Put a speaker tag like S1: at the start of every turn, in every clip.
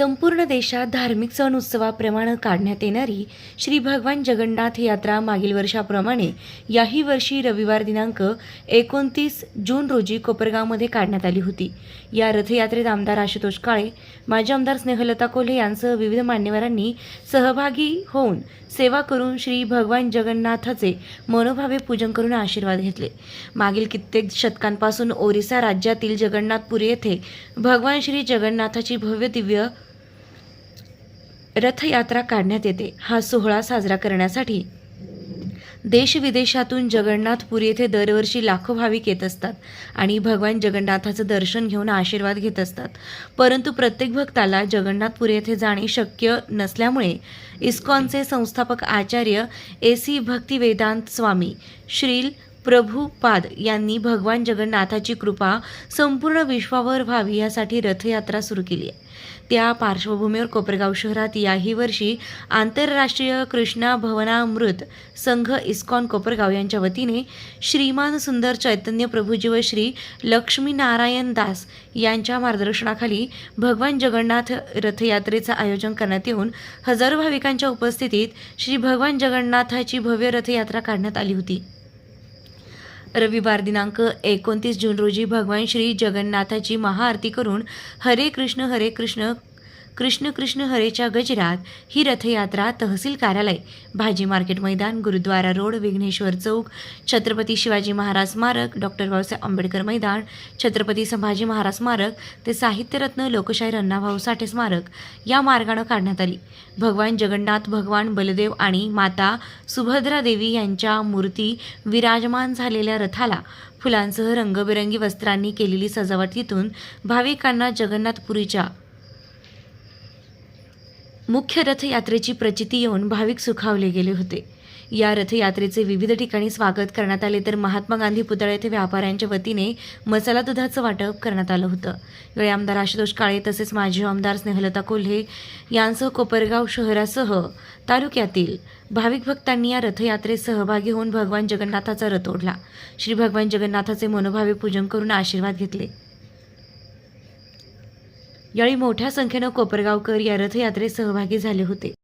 S1: संपूर्ण देशात धार्मिक सण उत्सवाप्रमाणे काढण्यात येणारी श्री भगवान जगन्नाथ यात्रा मागील वर्षाप्रमाणे याही वर्षी रविवार दिनांक एकोणतीस जून रोजी कोपरगावमध्ये काढण्यात आली होती. या रथयात्रेत आमदार आशुतोष काळे माजी आमदार स्नेहलता कोल्हे यांसह विविध मान्यवरांनी सहभागी होऊन सेवा करून श्री भगवान जगन्नाथाचे मनोभावे पूजन करून आशीर्वाद घेतले. मागील कित्येक शतकांपासून ओरिसा राज्यातील जगन्नाथपुरी येथे भगवान श्री जगन्नाथाची भव्य दिव्य रथयात्रा काढण्यात येते. हा सोहळा साजरा करण्यासाठी देशविदेशातून जगन्नाथपुरी येथे दरवर्षी लाखो भाविक येत असतात आणि भगवान जगन्नाथाचं दर्शन घेऊन आशीर्वाद घेत असतात. परंतु प्रत्येक भक्ताला जगन्नाथपुरी येथे जाणे शक्य नसल्यामुळे इस्कॉनचे संस्थापक आचार्य ए सी भक्तिवेदांत स्वामी श्रील प्रभुपाद यांनी भगवान जगन्नाथाची कृपा संपूर्ण विश्वावर व्हावी यासाठी रथयात्रा सुरू केली आहे. त्या पार्श्वभूमीवर कोपरगाव शहरात याही वर्षी आंतरराष्ट्रीय कृष्णा भवनामृत संघ इस्कॉन कोपरगाव यांच्या वतीने श्रीमान सुंदर चैतन्य प्रभूजी व श्री लक्ष्मीनारायण दास यांच्या मार्गदर्शनाखाली भगवान जगन्नाथ रथयात्रेचं आयोजन करण्यात येऊन हजारो भाविकांच्या उपस्थितीत श्री भगवान जगन्नाथाची भव्य रथयात्रा काढण्यात आली होती. रविवार दिनांक एकोणतीस जून रोजी भगवान श्री जगन्नाथाची महाआरती करून हरे कृष्ण हरे कृष्ण कृष्ण कृष्ण हरेच्या गजरात ही रथयात्रा तहसील कार्यालय भाजी मार्केट मैदान गुरुद्वारा रोड विघ्नेश्वर चौक छत्रपती शिवाजी महाराज स्मारक डॉक्टर बाबासाहेब आंबेडकर मैदान छत्रपती संभाजी महाराज स्मारक ते साहित्यरत्न लोकशाहीर अण्णाभाऊ साठे स्मारक या मार्गानं काढण्यात आली. भगवान जगन्नाथ भगवान बलदेव आणि माता सुभद्रा देवी यांच्या मूर्ती विराजमान झालेल्या रथाला फुलांसह रंगबिरंगी वस्त्रांनी केलेली सजावटीतून भाविकांना जगन्नाथपुरीच्या मुख्य रथयात्रेची प्रचिती येऊन भाविक सुखावले गेले होते. या रथयात्रेचे विविध ठिकाणी स्वागत करण्यात आले तर महात्मा गांधी पुतळा येथे व्यापाऱ्यांच्या वतीने मसाला दुधाचं वाटप करण्यात आलं होतं. यावेळी आमदार आशुतोष काळे तसेच माजी आमदार स्नेहलता कोल्हे यांसह कोपरगाव शहरासह तालुक्यातील भाविक भक्तांनी या रथयात्रेत सहभागी होऊन भगवान जगन्नाथाचा रथ ओढला. श्री भगवान जगन्नाथाचे मनोभावे पूजन करून आशीर्वाद घेतले. यावेळी मोठ्या संख्येनं कोपरगावकर या रथयात्रेत सहभागी झाले होते.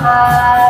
S2: जगन्नाथ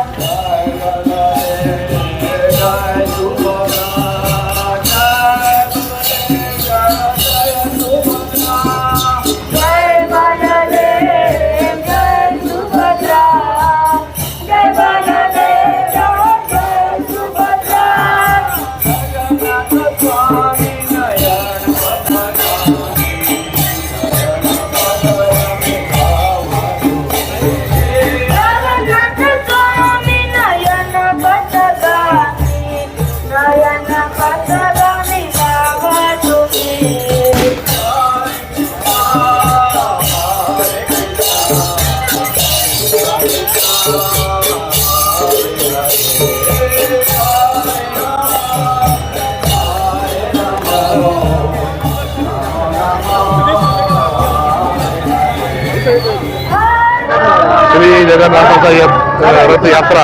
S3: श्री जगन्नाथाचा या- रथयात्रा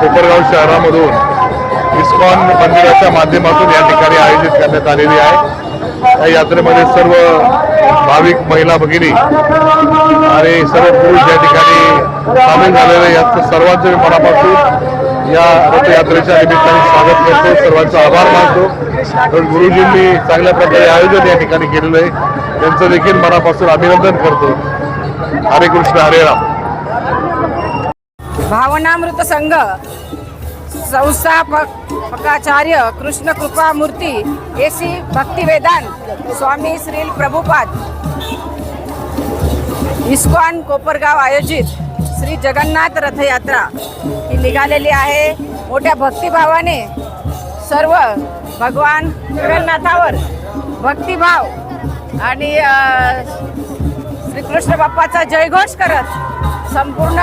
S3: कोपरगाव शहरामधून इस्कॉन मंदिराच्या माध्यमातून या ठिकाणी आयोजित करण्यात आलेली आहे. या यात्रेमध्ये सर्व भाविक महिला भगिनी आणि सर्व पुरुष या ठिकाणी सामील झालेले यात सर्वांचं मी मनापासून या रथयात्रेच्या निमित्ताने स्वागत करतो. सर्वांचा आभार मानतो. तर गुरुजींनी चांगल्या प्रकारे आयोजन या ठिकाणी केलेलं आहे. त्यांचं देखील मनापासून अभिनंदन करतो. हरे कृष्ण हरे राम.
S4: भावनामृत संघ संस्थापकाचार्य Krishna कृपामूर्ती A AC Bhaktivedanta Swami Srila Prabhupada ISKCON Kopargaon आयोजित श्री जगन्नाथ रथयात्रा. ही निघालेली आहे. मोठ्या भक्तिभावाने सर्व भगवान जगन्नाथावर भक्तिभाव आणि श्रीकृष्ण बाप्पाचा जयघोष करत संपूर्ण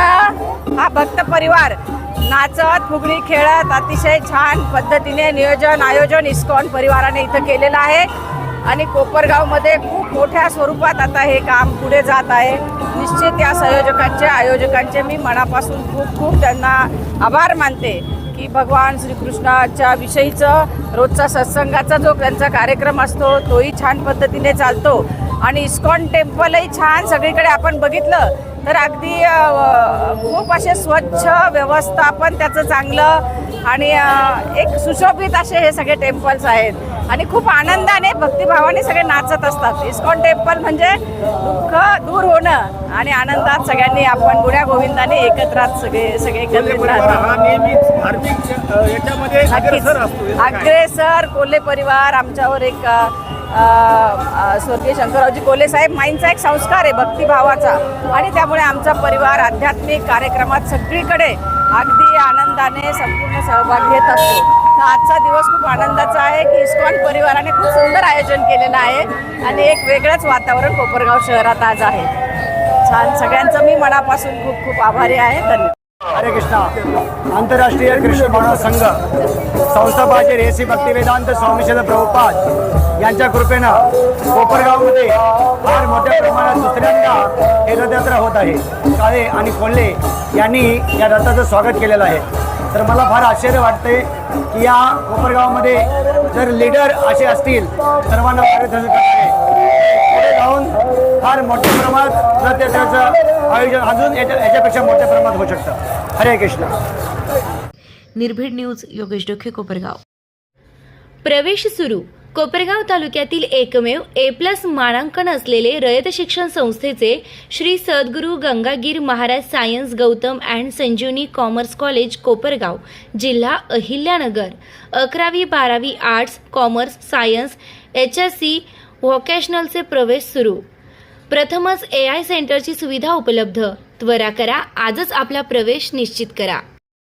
S4: हा भक्त परिवार नाचत फुगडी खेळत अतिशय छान पद्धतीने नियोजन आयोजन इस्कॉन परिवाराने इथं केलेलं आहे. आणि कोपरगावमध्ये खूप मोठ्या स्वरूपात आता हे काम पुढे जात आहे. निश्चित या संयोजकांचे आयोजकांचे मी मनापासून खूप खूप त्यांना आभार मानते की भगवान श्रीकृष्णाच्या विषयीचं रोजचा सत्संगाचा जो त्यांचा कार्यक्रम असतो तोही छान पद्धतीने चालतो. आणि इस्कॉन टेम्पलही छान सगळीकडे आपण बघितलं. तर अगदी खूप असे स्वच्छ व्यवस्थापन त्याचं चांगलं आणि एक सुशोभित असे हे सगळे टेम्पल्स आहेत. आणि खूप आनंदाने भक्तिभावाने सगळे नाचत असतात. इस्कॉन टेम्पल म्हणजे दुःख दूर होणं आणि आनंदात सगळ्यांनी आपण गुण्या गोविंदाने एकत्रात सगळे सगळे एकत्रित राहतो.
S5: नेहमीच धार्मिक अ, याच्यामध्ये
S4: नक्कीच.
S5: अग्रेसर
S4: कोल्हे परिवार आमच्यावर एक स्वर्गीय शंकररावजी कोले साहेब माईंचा एक संस्कार आहे भक्तिभावाचा. आणि त्यामुळे आमचा परिवार आध्यात्मिक कार्यक्रमात सगळीकडे अगदी आनंदाने संपूर्ण सहभाग घेत असतो. तर आजचा दिवस खूप आनंदाचा आहे की इस्कॉन परिवाराने खूप सुंदर आयोजन केलेलं आहे आणि एक वेगळंच वातावरण कोपरगाव शहरात आज आहे. छान सगळ्यांचं मी मनापासून खूप खूप आभारी आहे. धन्यवाद.
S5: हरे कृष्णा आंतरराष्ट्रीय कृष्ण मानव संघ संस्थापाचे रेसी भक्तिवेदांत स्वामीचंद्र प्रभुपाद यांच्या कृपेनं कोपरगावमध्ये फार मोठ्या प्रमाणात दुसऱ्यांदा हे रथयात्रा होत आहे. काळे आणि कोल्हे यांनी या रथाचं स्वागत केलेलं आहे. तर मला फार आश्चर्य वाटते की या कोपरगावमध्ये जर लीडर असे असतील सर्वांना पुढे जाऊन फार मोठ्या प्रमाणात रथयात्रेचं आयोजन अजून याच्या याच्यापेक्षा मोठ्या प्रमाणात होऊ शकतं. हरे कृष्ण.
S1: निर्भीड न्यूज योगेश डोखे कोपरगाव.
S6: प्रवेश सुरू. कोपरगाव तालुक्यातील एकमेव ए प्लस मानांकन असलेले रयत शिक्षण संस्थेचे Shri Sadguru Gangagir Maharaj science Gautam and Sanjivani commerce college Kopargaon जिल्हा अहिल्यानगर. अकरावी बारावी arts commerce science H S C व्होकॅशनलचे प्रवेश सुरू. प्रथमच ए आय सेंटरची सुविधा उपलब्ध. त्वरा करा आजच आपला प्रवेश निश्चित करा.